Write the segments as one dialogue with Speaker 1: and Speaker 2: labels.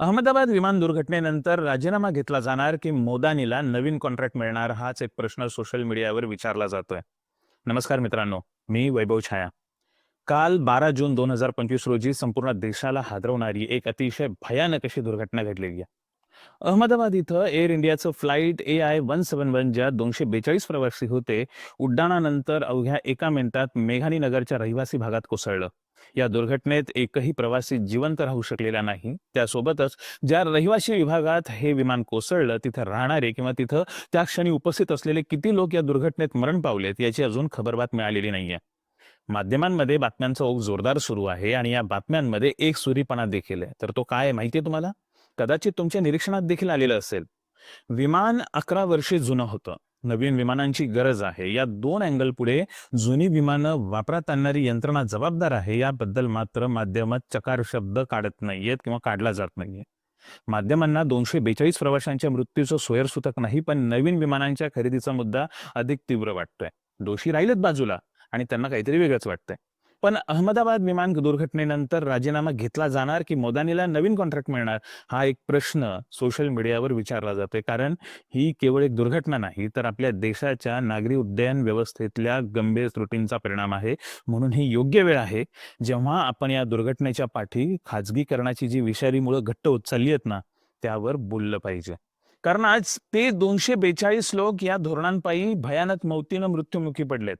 Speaker 1: अहमदाबाद विमान दुर्घटनेनंतर राजीनामा घेतला जाणार की मोदानीला नवीन कॉन्ट्रॅक्ट मिळणार हाच एक प्रश्न सोशल मीडियावर विचारला जातोय. नमस्कार मित्रांनो मी वैभव छाया. काल बारा जून दोन हजार पंचवीस रोजी संपूर्ण देशाला हादरवणारी एक अतिशय भयानक अशी दुर्घटना घडलेली आहे. अहमदाबाद इथं एअर इंडियाचं flight A I one seven one ज्या दोनशे बेचाळीस प्रवासी होते उड्डाणानंतर अवघ्या एका मिनिटात मेघानी नगरच्या रहिवासी भागात कोसळलं. या दुर्घटनेत एकही प्रवासी जिवंत राहू शकलेला नाही. त्यासोबतच ज्या रहिवासी विभागात हे विमान कोसळलं तिथं राहणारे किंवा तिथं त्या क्षणी उपस्थित असलेले किती लोक या दुर्घटनेत मरण पावलेत याची अजून खबरबात मिळालेली नाहीये. माध्यमांमध्ये बातम्यांचा ओघ जोरदार सुरू आहे आणि या बातम्यांमध्ये एक सुरीपणा देखील आहे. तर तो काय आहे माहितीये तुम्हाला? कदाचित तुमच्या निरीक्षणात देखील आलेलं असेल. विमान अकरा वर्षे जुनं होतं. नवीन विमानांची गरज आहे. या दोन अँगल पुढे जुनी विमानं वापरात आणणारी यंत्रणा जबाबदार आहे. याबद्दल मात्र माध्यमात चकार शब्द काढत नाहीयेत किंवा काढला जात नाहीये. माध्यमांना दोनशे बेचाळीस प्रवाशांच्या मृत्यूचं सोयरसूतक नाही पण नवीन विमानांच्या खरेदीचा मुद्दा अधिक तीव्र वाटतोय. दोषी राहिलेत बाजूला आणि त्यांना काहीतरी वेगळंच वाटतंय. पण अहमदाबाद विमान दुर्घटनेनंतर राजीनामा घेतला जाणार की मोदानीला नवीन कॉन्ट्रॅक्ट मिळणार? हा एक प्रश्न सोशल मीडियावर विचारला जातोय. कारण ही केवळ एक दुर्घटना नाही तर आपल्या देशाच्या नागरी उड्डयन व्यवस्थेतल्या गंभीर त्रुटींचा परिणाम आहे. म्हणून ही योग्य वेळ आहे. जेव्हा आपण या दुर्घटनेच्या पाठी खाजगीकरणाची जी विषारी मुळे घट्ट होत चालली आहेत ना त्यावर बोललं पाहिजे. कारण आज ते दोनशे बेचाळीस लोक या धोरणांपायी भयानक मौतीनं मृत्युमुखी पडलेत.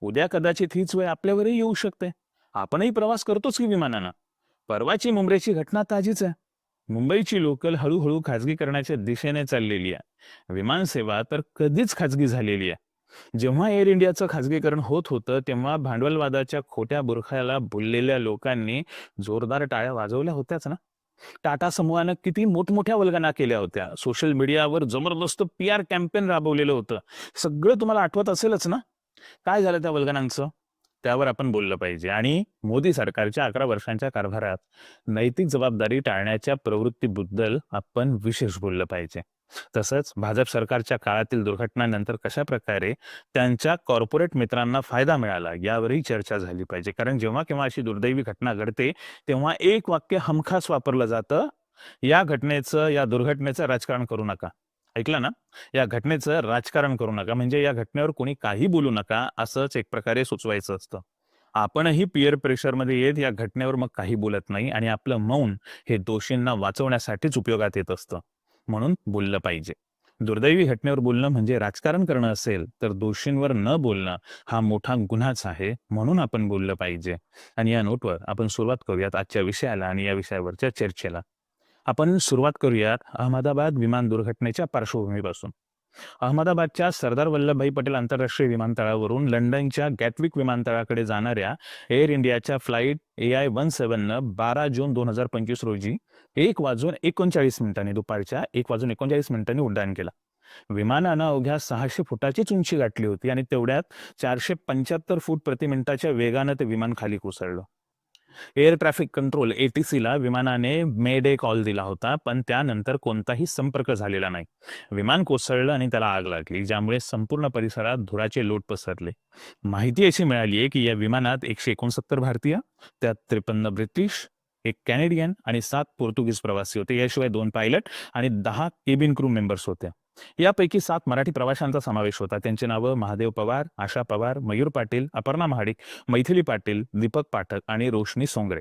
Speaker 1: उद्या कदाचित हीच वेळ आपल्यावरही येऊ शकते. आपणही प्रवास करतोच की विमानानं. परवाची मुंबईची घटना ताजीच आहे. मुंबईची लोकल हळूहळू खाजगीकरणाच्या दिशेने चाललेली आहे. विमानसेवा तर कधीच खाजगी झालेली आहे. जेव्हा एअर इंडियाचं खाजगीकरण होत होतं तेव्हा भांडवलवादाच्या खोट्या बुरखाला बोललेल्या लोकांनी जोरदार टाळ्या वाजवल्या होत्याच ना? टाटा समूहानं किती मोठमोठ्या वल्गना केल्या होत्या. सोशल मीडियावर जबरदस्त पी आर कॅम्पेन राबवलेलं होतं. सगळं तुम्हाला आठवत असेलच ना? काय झालं त्या वल्गनांचं? त्यावर आपण बोललं पाहिजे. आणि मोदी सरकारच्या अकरा वर्षांच्या कारभारात नैतिक जबाबदारी टाळण्याच्या प्रवृत्तीबद्दल आपण विशेष बोललं पाहिजे. तसंच भाजप सरकारच्या काळातील दुर्घटनांनंतर कशा प्रकारे त्यांच्या कॉर्पोरेट मित्रांना फायदा मिळाला यावरही चर्चा झाली पाहिजे. कारण जेव्हा केव्हा अशी दुर्दैवी घटना घडते तेव्हा एक वाक्य हमखास वापरलं जातं या घटनेचं या दुर्घटनेचं राजकारण करू नका. ऐकलं ना? या घटनेचं राजकारण करू नका. म्हणजे या घटनेवर कोणी काही बोलू नका असंच एक प्रकारे सुचवायचं असतं. आपणही पिअर प्रेशरमध्ये येत या घटनेवर मग काही बोलत नाही आणि आपलं मौन हे दोषींना वाचवण्यासाठीच उपयोगात येत असतं. म्हणून बोललं पाहिजे. दुर्दैवी घटनेवर बोलणं म्हणजे राजकारण करणं असेल तर दोषींवर न बोलणं हा मोठा गुन्हाच आहे म्हणून आपण बोललं पाहिजे. आणि या नोटवर आपण सुरुवात करूयात आजच्या विषयाला आणि या विषयावरच्या चर्चेला. आपण सुरुवात करूयात अहमदाबाद विमान दुर्घटनेच्या पार्श्वभूमीपासून. अहमदाबादच्या सरदार वल्लभभाई पटेल आंतरराष्ट्रीय विमानतळावरून लंडनच्या गॅटविक विमानतळाकडे जाणाऱ्या एअर इंडियाच्या फ्लाईट ए आय वन सेव्हननं बारा जून दोन हजार पंचवीस रोजी एक वाजून एकोणचाळीस मिनिटांनी दुपारच्या एक वाजून एकोणचाळीस मिनिटांनी उड्डाण केला. विमानानं अवघ्या सहाशे फुटाचीच उंची गाठली होती आणि तेवढ्यात चारशे पंच्याहत्तर फूट प्रति मिनिटाच्या वेगानं ते विमान खाली कोसळलं. एअर ट्रॅफिक कंट्रोल एटीसीला विमानाने मे डे कॉल दिला होता पण त्यानंतर कोणताही संपर्क झालेला नाही. विमान कोसळलं आणि त्याला आग लागली ज्यामुळे संपूर्ण परिसरात धुराचे लोट पसरले. माहिती अशी मिळाली आहे की या विमानात एकशे एकोणसत्तर भारतीय त्यात त्रेपन्न ब्रिटिश एक कॅनेडियन आणि सात पोर्तुगीज प्रवासी होते. याशिवाय दोन पायलट आणि दहा केबिन क्रू मेंबर्स होत्या यापैकी सात मराठी प्रवाशांचा समावेश होता. त्यांची नावं महादेव पवार आशा पवार मयूर पाटील अपर्णा महाडिक मैथिली पाटील दीपक पाठक आणि रोशनी सोंगरे.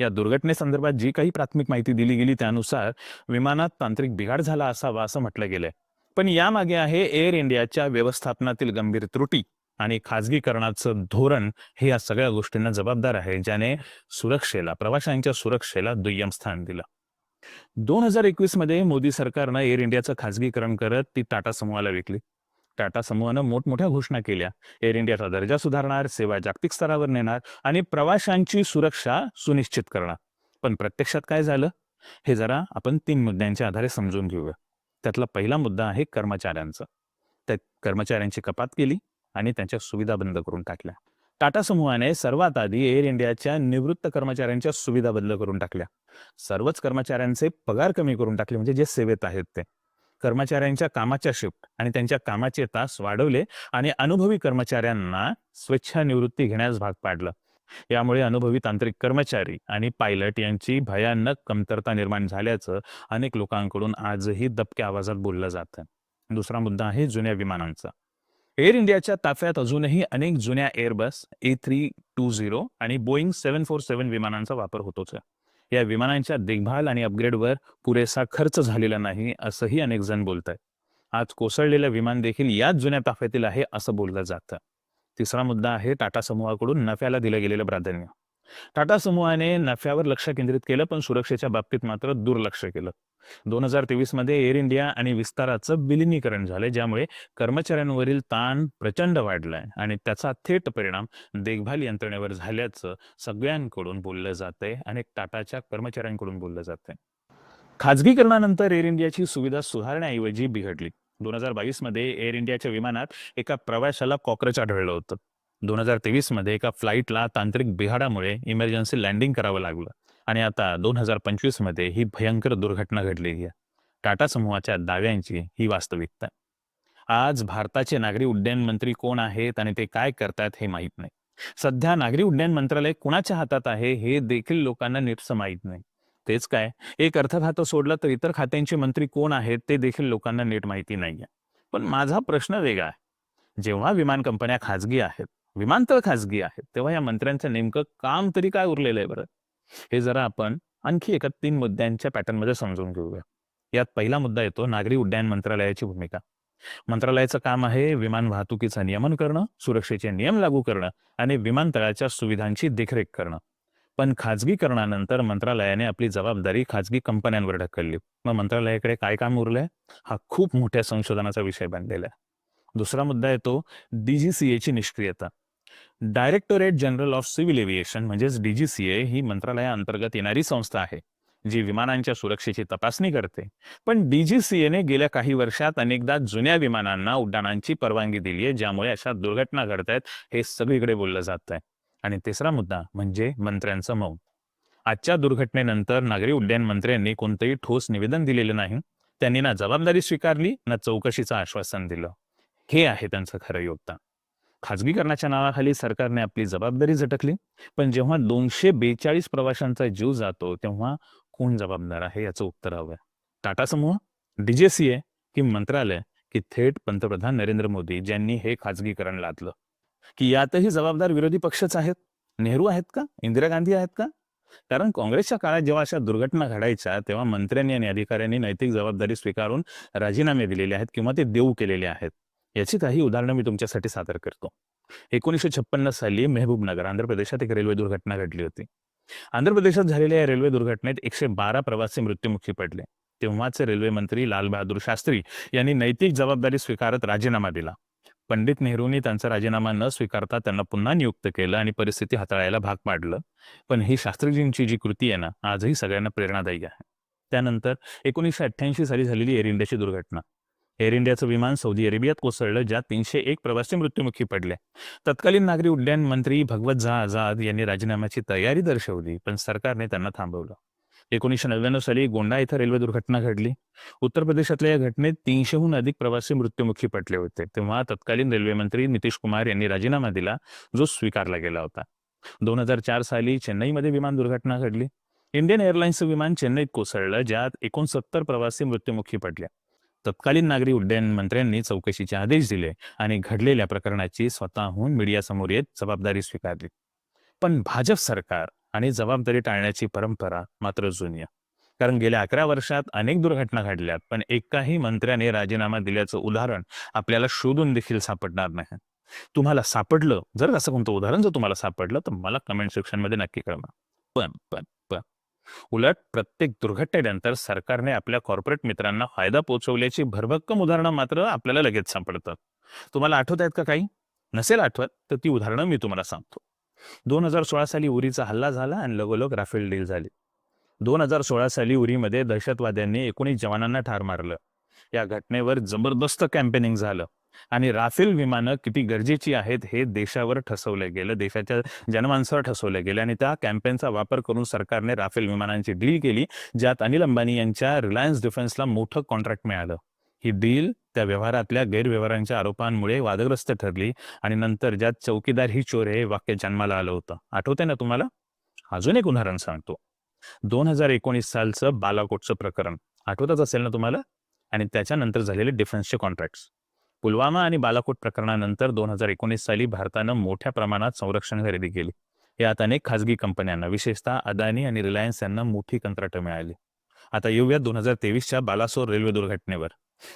Speaker 1: या दुर्घटनेसंदर्भात जी काही प्राथमिक माहिती दिली गेली त्यानुसार विमानात तांत्रिक बिघाड झाला असावा असं म्हटलं गेलंय. पण यामागे आहे एअर इंडियाच्या व्यवस्थापनातील गंभीर त्रुटी. आणि खाजगीकरणाचं धोरण हे या सगळ्या गोष्टींना जबाबदार आहे ज्याने सुरक्षेला प्रवाशांच्या सुरक्षेला दुय्यम स्थान दिलं. दोन हजार एकवीसमध्ये मोदी सरकारनं एअर इंडियाचं खाजगीकरण करत ती टाटा समूहाला विकली. टाटा समूहानं मोठमोठ्या घोषणा केल्या. एअर इंडियाचा दर्जा सुधारणार सेवा जागतिक स्तरावर नेणार आणि प्रवाशांची सुरक्षा सुनिश्चित करणार. पण प्रत्यक्षात काय झालं? हे जरा आपण तीन मुद्द्यांच्या आधारे समजून घेऊया. त्यातला पहिला मुद्दा आहे कर्मचाऱ्यांचा. त्यात कर्मचाऱ्यांची कपात केली. आणि त्यांच्या सुविधा बंद करून टाकल्या. टाटा समूहाने सर्वात आधी एअर इंडियाच्या निवृत्त कर्मचाऱ्यांच्या सुविधा बंद करून टाकल्या. सर्वच कर्मचाऱ्यांचे पगार कमी करून टाकले म्हणजे जे सेवेत आहेत ते. कर्मचाऱ्यांच्या कामाच्या शिफ्ट आणि त्यांच्या कामाचे तास वाढवले आणि अनुभवी कर्मचाऱ्यांना स्वेच्छा निवृत्ती घेण्यास भाग पाडलं. यामुळे अनुभवी तांत्रिक कर्मचारी आणि पायलट यांची भयानक कमतरता निर्माण झाल्याचं अनेक लोकांकडून आजही दबक्या आवाजात बोललं जातं. दुसरा मुद्दा आहे जुन्या विमानांचा. एअर इंडियाच्या ताफ्यात अजूनही अनेक जुन्या Airbus A three two zero आणि बोईंग सेव्हन फोर सेव्हन विमानांचा वापर होतोच या विमानांच्या देखभाल आणि अपग्रेडवर पुरेसा खर्च झालेला नाही असंही अनेक जण बोलत आहेत आज कोसळलेलं विमान देखील याच जुन्या ताफ्यातील आहे असं बोललं जातं. तिसरा मुद्दा आहे टाटा समूहाकडून नफ्याला दिलं गेलेलं प्राधान्य. टाटा समूहाने नफ्यावर लक्ष केंद्रित केलं पण सुरक्षेच्या बाबतीत मात्र दुर्लक्ष केलं. दोन हजार तेवीसमध्ये एअर इंडिया आणि विस्ताराचं विलिनीकरण झालं ज्यामुळे कर्मचाऱ्यांवरील ताण प्रचंड वाढलाय आणि त्याचा थेट परिणाम देखभाल यंत्रणेवर झाल्याचं सगळ्यांकडून बोललं जातंय आणि टाटाच्या कर्मचाऱ्यांकडून बोललं जातंय. खाजगीकरणानंतर एअर इंडियाची सुविधा सुधारण्याऐवजी बिघडली. दोन हजार बावीसमध्ये एअर इंडियाच्या विमानात एका प्रवाशाला कॉक्रोच आढळलं होतं. दोन हजार तेवीसमध्ये एका फ्लाईटला तांत्रिक बिघाडामुळे इमर्जन्सी लँडिंग करावं लागलं. आणि आता दोन हजार पंचवीसमध्ये ही भयंकर दुर्घटना घडलेली आहे. टाटा समूहाच्या दाव्यांची ही वास्तविकता. आज भारताचे नागरी उड्डयन मंत्री कोण आहेत आणि ते काय करतात हे माहीत नाही. सध्या नागरी उड्डयन मंत्रालय कुणाच्या हातात आहे हे देखील लोकांना नीटसं माहीत नाही. तेच काय? एक अर्थ खातं सोडलं तर इतर खात्यांचे मंत्री कोण आहेत ते देखील लोकांना नीट माहिती नाहीये. पण माझा प्रश्न वेगळा आहे. जेव्हा विमान कंपन्या खाजगी आहेत विमानतळ खाजगी आहेत. तेव्हा या मंत्र्यांचं नेमकं काम तरी काय उरलेलं आहे बरं? हे जरा आपण आणखी एका तीन मुद्द्यांच्या पॅटर्नमध्ये समजून घेऊया. यात पहिला मुद्दा येतो नागरी उड्डाण मंत्रालयाची भूमिका. मंत्रालयाचं काम आहे विमान वाहतुकीचं नियमन करणं सुरक्षेचे नियम लागू करणं आणि विमानतळाच्या सुविधांची देखरेख करणं. पण खाजगीकरणानंतर मंत्रालयाने आपली जबाबदारी खाजगी कंपन्यांवर ढकलली. मग मंत्रालयाकडे काय काम उरलंय? हा खूप मोठ्या संशोधनाचा विषय बनलेला आहे. दुसरा मुद्दा येतो डीजीसीएची निष्क्रियता. Directorate general of civil aviation म्हणजेच डीजीसीए ही मंत्रालयाअंतर्गत येणारी संस्था आहे जी विमानांच्या सुरक्षेची तपासणी करते. पण डीजीसीएने गेल्या काही वर्षात अनेकदा जुन्या विमानांना उड्डाणांची परवानगी दिली आहे ज्यामुळे अशा दुर्घटना घडत आहेत हे सगळीकडे बोललं जात आहे आणि तिसरा मुद्दा म्हणजे मंत्र्यांचं मौन. आजच्या दुर्घटनेनंतर नागरी उड्डयन मंत्र्यांनी कोणतंही ठोस निवेदन दिलेलं नाही. त्यांनी ना जबाबदारी स्वीकारली ना चौकशीचं आश्वासन दिलं. हे आहे त्यांचं खरं योगदान. खाजगीकरणाच्या नावाखाली सरकारने आपली जबाबदारी झटकली. पण जेव्हा दोनशे बेचाळीस प्रवाशांचा जीव जातो तेव्हा कोण जबाबदार आहे याचं उत्तर हवं टाटा समूह डीजेसीए की मंत्रालय की थेट पंतप्रधान नरेंद्र मोदी ज्यांनी हे खाजगीकरण लादलं. की यातही जबाबदार विरोधी पक्षच आहेत? नेहरू आहेत का? इंदिरा गांधी आहेत का? कारण काँग्रेसच्या काळात जेव्हा अशा दुर्घटना घडायच्या तेव्हा मंत्र्यांनी आणि अधिकाऱ्यांनी नैतिक जबाबदारी स्वीकारून राजीनामे दिलेले आहेत किंवा ते देऊ केलेले आहेत. याची काही उदाहरणं मी तुमच्यासाठी सादर करतो. एकोणीसशे छप्पन्न साली मेहबूबनगर आंध्र प्रदेशात एक रेल्वे दुर्घटना घडली होती. आंध्र प्रदेशात झालेल्या या रेल्वे दुर्घटनेत एकशे बारा प्रवासी मृत्युमुखी पडले. तेव्हाचे रेल्वे मंत्री लालबहादूर शास्त्री यांनी नैतिक जबाबदारी स्वीकारत राजीनामा दिला. पंडित नेहरूंनी त्यांचा राजीनामा न स्वीकारता त्यांना पुन्हा नियुक्त केलं आणि परिस्थिती हाताळायला भाग पाडलं. पण ही शास्त्रीजींची जी कृती आहे ना आजही सगळ्यांना प्रेरणादायी आहे. त्यानंतर एकोणीसशे अठ्ठ्याऐंशी साली झालेली एअर इंडियाची दुर्घटना. एअर इंडियाचं विमान सौदी अरेबियात कोसळलं ज्यात तीनशे एक प्रवासी मृत्युमुखी पडले. तत्कालीन नागरी उड्डयन मंत्री भगवत झा आझाद यांनी राजीनाम्याची तयारी दर्शवली पण सरकारने त्यांना थांबवलं. एकोणीसशे नव्याण्णव साली गोंडा इथं रेल्वे दुर्घटना घडली. उत्तर प्रदेशातल्या या घटनेत तीनशेहून अधिक प्रवासी मृत्युमुखी पडले होते. तेव्हा तत्कालीन रेल्वे मंत्री नितीश कुमार यांनी राजीनामा दिला जो स्वीकारला गेला होता. दोन हजार चार साली चेन्नईमध्ये विमान दुर्घटना घडली. इंडियन एअरलाइन्सचं विमान चेन्नईत कोसळलं ज्यात एकोणसत्तर प्रवासी मृत्युमुखी पडल्या तत्कालीन नागरी उड्डयन मंत्र्यांनी चौकशीचे आदेश दिले आणि घडलेल्या प्रकरणाची स्वतःहून मीडियासमोर येत जबाबदारी स्वीकारली. पण भाजप सरकार आणि जबाबदारी टाळण्याची परंपरा मात्र जुनी कारण गेल्या अकरा वर्षात अनेक दुर्घटना घडल्यात पण एकाही मंत्र्याने राजीनामा दिल्याचं उदाहरण आपल्याला शोधून देखील सापडणार नाही. तुम्हाला सापडलं जर असं कोणतं उदाहरण जर तुम्हाला सापडलं तर मला कमेंट सेक्शनमध्ये नक्की कळवा. पण पण पण उलट प्रत्येक दुर्घटनेनंतर सरकारने आपल्या कॉर्पोरेट मित्रांना फायदा पोहोचवल्याची भरभक्कम उदाहरणं मात्र आपल्याला लगेच सापडतात. तुम्हाला आठवत आहेत का काही? नसेल आठवत तर ती उदाहरणं मी तुम्हाला सांगतो. दोन हजार सोळा साली उरीचा हल्ला झाला आणि लगोलग राफेल डील झाली. दोन हजार सोळा साली उरीमध्ये दहशतवाद्यांनी एकोणीस जवानांना ठार मारलं. या घटनेवर जबरदस्त कॅम्पेनिंग झालं. आणि राफेल विमानं किती गरजेची आहेत हे देशावर ठसवलं गेलं देशाच्या जनमानसावर ठसवलं गेलं आणि त्या कॅम्पेनचा वापर करून सरकारने राफेल विमानांची डील केली ज्यात अनिल अंबानी यांच्या रिलायन्स डिफेन्सला मोठं कॉन्ट्रॅक्ट मिळालं. ही डील त्या व्यवहारातल्या गैरव्यवहारांच्या आरोपांमुळे वादग्रस्त ठरली आणि नंतर ज्यात चौकीदार ही चोर हे वाक्य जन्माला आलं होतं. आठवते ना तुम्हाला? अजून एक उदाहरण सांगतो. दोन हजार एकोणीस सालचं बालाकोटचं प्रकरण आठवतच असेल ना तुम्हाला? आणि त्याच्यानंतर झालेले डिफेन्सचे कॉन्ट्रॅक्ट पुलवामा आणि बालाकोट प्रकरणानंतर दोन हजार एकोणीस साली भारतानं मोठ्या प्रमाणात संरक्षण खरेदी केली. यात अनेक खासगी कंपन्यांना विशेषतः अदानी आणि रिलायन्स यांना मोठी कंत्राटं मिळाली. आता येऊया दोन हजार तेवीसच्या बालासोर रेल्वे दुर्घटनेवर.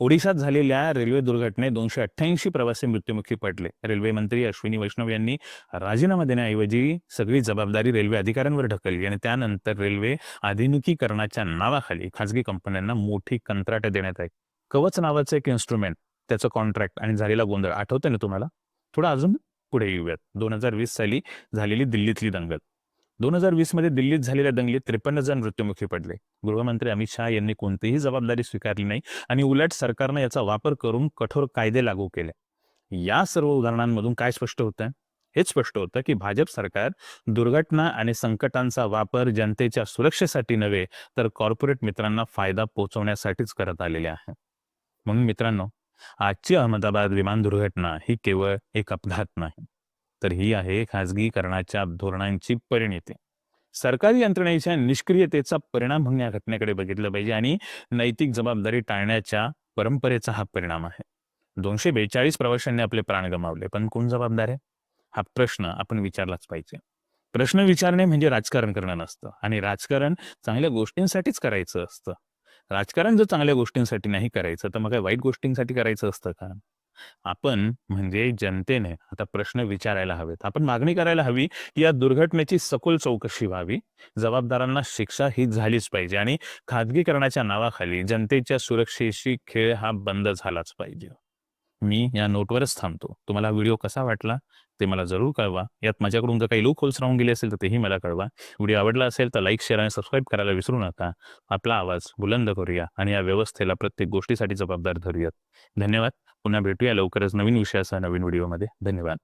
Speaker 1: ओडिशात झालेल्या रेल्वे दुर्घटनेत दोनशे अठ्ठ्याऐंशी प्रवासी मृत्युमुखी पडले. रेल्वे मंत्री अश्विनी वैष्णव यांनी राजीनामा देण्याऐवजी सगळी जबाबदारी रेल्वे अधिकाऱ्यांवर ढकलली आणि त्यानंतर रेल्वे आधुनिकीकरणाच्या नावाखाली खासगी कंपन्यांना मोठी कंत्राटं देण्यात आली. कवच नावाचं एक इन्स्ट्रुमेंट त्याचं कॉन्ट्रॅक्ट आणि झालेला गोंधळ. आठवतं ना तुम्हाला? थोडं अजून पुढे येऊयात. दोन हजार वीस साली झालेली दिल्लीतली दंगल. दोन हजार वीसमध्ये दिल्लीत झालेल्या दंगलीत त्रेपन्न जण मृत्युमुखी पडले. गृहमंत्री अमित शहा यांनी कोणतीही जबाबदारी स्वीकारली नाही आणि उलट सरकारनं याचा वापर करून कठोर कायदे लागू केले. या सर्व उदाहरणांमधून काय स्पष्ट होतं? हेच स्पष्ट होतं की भाजप सरकार दुर्घटना आणि संकटांचा वापर जनतेच्या सुरक्षेसाठी नव्हे तर कॉर्पोरेट मित्रांना फायदा पोहोचवण्यासाठीच करत आलेले आहे. म्हणून मित्रांनो आजची अहमदाबाद विमान दुर्घटना ही केवळ एक अपघात नाही तर ही आहे खाजगीकरणाच्या धोरणांची परिणिती. सरकारी यंत्रणेच्या निष्क्रियतेचा परिणाम म्हणून या घटनेकडे बघितलं पाहिजे आणि नैतिक जबाबदारी टाळण्याच्या परंपरेचा हा परिणाम आहे. दोनशे बेचाळीस प्रवाशांनी आपले प्राण गमावले पण कोण जबाबदार आहे? हा प्रश्न आपण विचारलाच पाहिजे. प्रश्न विचारणे म्हणजे राजकारण करणं नसतं आणि राजकारण चांगल्या गोष्टींसाठीच करायचं असतं. राजकारण जर चांगल्या गोष्टींसाठी नाही करायचं तर मग काय वाईट गोष्टींसाठी करायचं असतं का? आपण म्हणजे जनतेने आता प्रश्न विचारायला हवेत. आपण मागणी करायला हवी की या दुर्घटनेची सखोल चौकशी व्हावी. जबाबदारांना शिक्षा ही झालीच पाहिजे आणि खाजगीकरणाच्या नावाखाली जनतेच्या सुरक्षेशी खेळ हा बंद झालाच पाहिजे. मी या नोटवरच थांबतो. तुम्हाला व्हिडिओ कसा वाटला ते मला जरूर कळवा. यात माझ्याकडून जर काही लूक होल्स राहून गेले असेल तर तेही मला कळवा. व्हिडिओ आवडला असेल तर लाईक शेअर आणि सबस्क्राईब करायला विसरू नका. आपला आवाज बुलंद करूया आणि या व्यवस्थेला प्रत्येक गोष्टीसाठी जबाबदार धरूयात. धन्यवाद. पुन्हा भेटूया लवकरच नवीन विषयासह नवीन व्हिडिओमध्ये. धन्यवाद.